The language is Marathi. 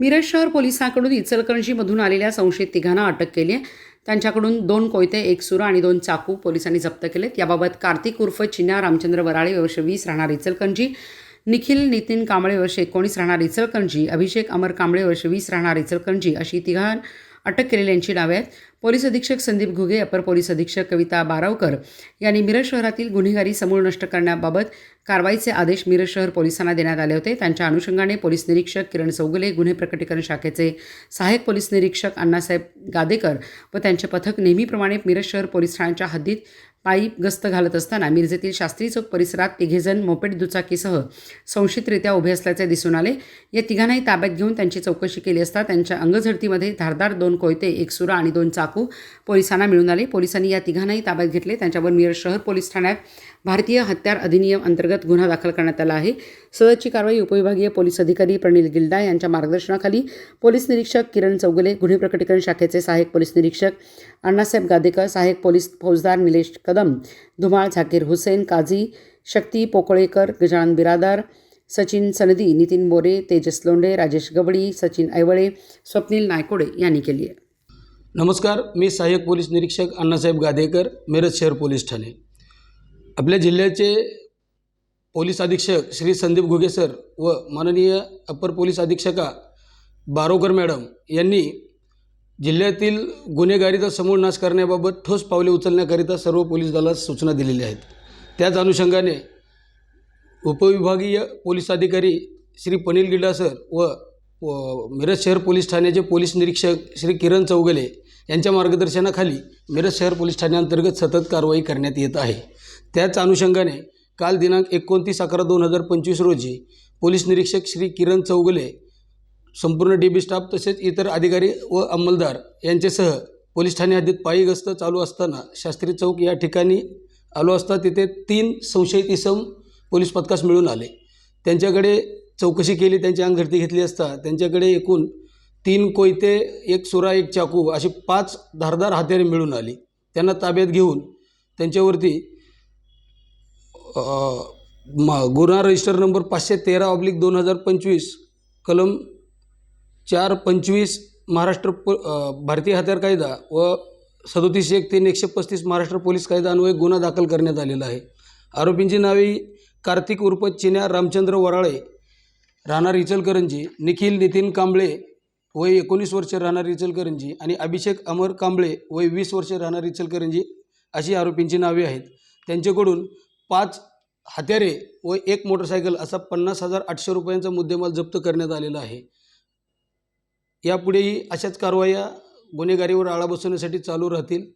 मिरज शहर पोलिसांकडून इचलकरंजीमधून आलेल्या संशयित तिघांना अटक केली आहे. त्यांच्याकडून दोन कोयते एक सुरा आणि दोन चाकू पोलिसांनी जप्त केलेत. याबाबत कार्तिक उर्फ चिन्या रामचंद्र वराळे वर्ष वीस राहणार इचलकरंजी. निखिल नितीन कांबळे वर्ष एकोणीस राहणार इचलकरंजी. अभिषेक अमर कांबळे वर्ष वीस राहणार इचलकरंजी. अशी तिघां अटक केलेल्यांची नावे आहेत. पोलीस अधीक्षक संदीप घुगे अपर पोलीस अधीक्षक कविता बारावकर यांनी मिरज शहरातील गुन्हेगारी समूळ नष्ट करण्याबाबत कारवाईचे आदेश मिरज शहर पोलिसांना देण्यात आले होते. त्यांच्या अनुषंगाने पोलीस निरीक्षक किरण चौगुले गुन्हे प्रकटीकरण शाखेचे सहाय्यक पोलीस निरीक्षक अण्णासाहेब गादेकर व त्यांचे पथक नेहमीप्रमाणे मिरज शहर पोलीस ठाण्याच्या हद्दीत पायी गस्त घालत असताना मिरजेतील शास्त्री चौक परिसरात तिघेजण मोपेट दुचाकीसह संशयितरित्या उभे असल्याचे दिसून आले. या तिघांनाही ताब्यात घेऊन त्यांची चौकशी केली असता त्यांच्या अंगझडतीमध्ये धारदार दोन कोयते एक सुरा आणि दोन चाकू पोलिसांना मिळून आले. पोलिसांनी या तिघांनाही ताब्यात घेतले. त्यांच्यावर मिरज शहर पोलीस ठाण्यात भारतीय हत्यार अधिनियम अंतर्गत गुन्हा दाखल करण्यात आला आहे. सदरची कारवाई उपविभागीय पोलीस अधिकारी प्रणील गिल्डा यांच्या मार्गदर्शनाखाली पोलीस निरीक्षक किरण चौगुले गुन्हे प्रकटीकरण शाखेचे सहाय्यक पोलीस निरीक्षक अण्णासाहेब गादेकर सहाय्यक पोलीस फौजदार निलेश कदम धुमाळ झाकीर हुसेन काझी शक्ती पोकळेकर गजानन बिरादार सचिन सनदी नितीन मोरे तेजस लोंढे राजेश गवळी सचिन ऐवळे स्वप्नील नायकोडे यांनी केली आहे. नमस्कार मी सहाय्यक पोलीस निरीक्षक अण्णासाहेब गादेकर मिरज शहर पोलीस ठाणे. आपल्या जिल्ह्याचे पोलीस अधीक्षक श्री संदीप घुगे सर व माननीय अपर पोलीस अधीक्षका बारोकर मॅडम यांनी जिल्ह्यातील गुन्हेगारीचा समूळ नाश करण्याबाबत ठोस पावले उचलण्याकरिता सर्व पोलीस दलास सूचना दिलेल्या आहेत. त्याच अनुषंगाने उपविभागीय पोलीस अधिकारी श्री पनील गिडासर सर व व मिरज शहर पोलीस ठाण्याचे पोलीस निरीक्षक श्री किरण चौगले यांच्या मार्गदर्शनाखाली मिरज शहर पोलीस ठाण्याअंतर्गत सतत कारवाई करण्यात येत आहे. त्याच अनुषंगाने काल दिनांक एकोणतीस अकरा दोन हजार पंचवीस रोजी पोलीस निरीक्षक श्री किरण चौगले संपूर्ण डी बी स्टाफ तसेच इतर अधिकारी व अंमलदार यांच्यासह पोलीस ठाणे हद्दीत पायी गस्त चालू असताना शास्त्री चौक या ठिकाणी आलो असता तिथे तीन संशयित इसम पोलीस पथकास मिळून आले. त्यांच्याकडे चौकशी केली त्यांची अंगझडती घेतली असता त्यांच्याकडे एकूण तीन कोयते एक सुरा एक चाकू अशी पाच धारदार हत्यारे मिळून आली. त्यांना ताब्यात घेऊन त्यांच्यावरती म गुन्हा रजिस्टर नंबर पाचशे तेरा ऑब्लिक दोन हजार पंचवीस कलम चार पंचवीस महाराष्ट्र पो भारतीय हत्यार कायदा व सदोतीस एक तीन एकशे पस्तीस महाराष्ट्र पोलीस कायदा अन्वये गुन्हा दाखल करण्यात आलेला आहे. आरोपींची नावे कार्तिक उर्फ चिन्या रामचंद्र वराळे राहणार इचलकरंजी निखिल नितीन कांबळे वय एकोणीस वर्ष राहणार इचलकरंजी आणि अभिषेक अमर कांबळे वय वीस वर्ष राहणार इचलकरंजी अशी आरोपींची नावे आहेत. त्यांच्याकडून पाच हत्यारे व एक मोटरसायकल असा पन्नास हजार आठशे रुपयांचा मुद्देमाल जप्त करण्यात आलेला आहे. यापुढेही अशाच कारवाया गुन्हेगारीवर आळा बसवण्यासाठी चालू राहतील.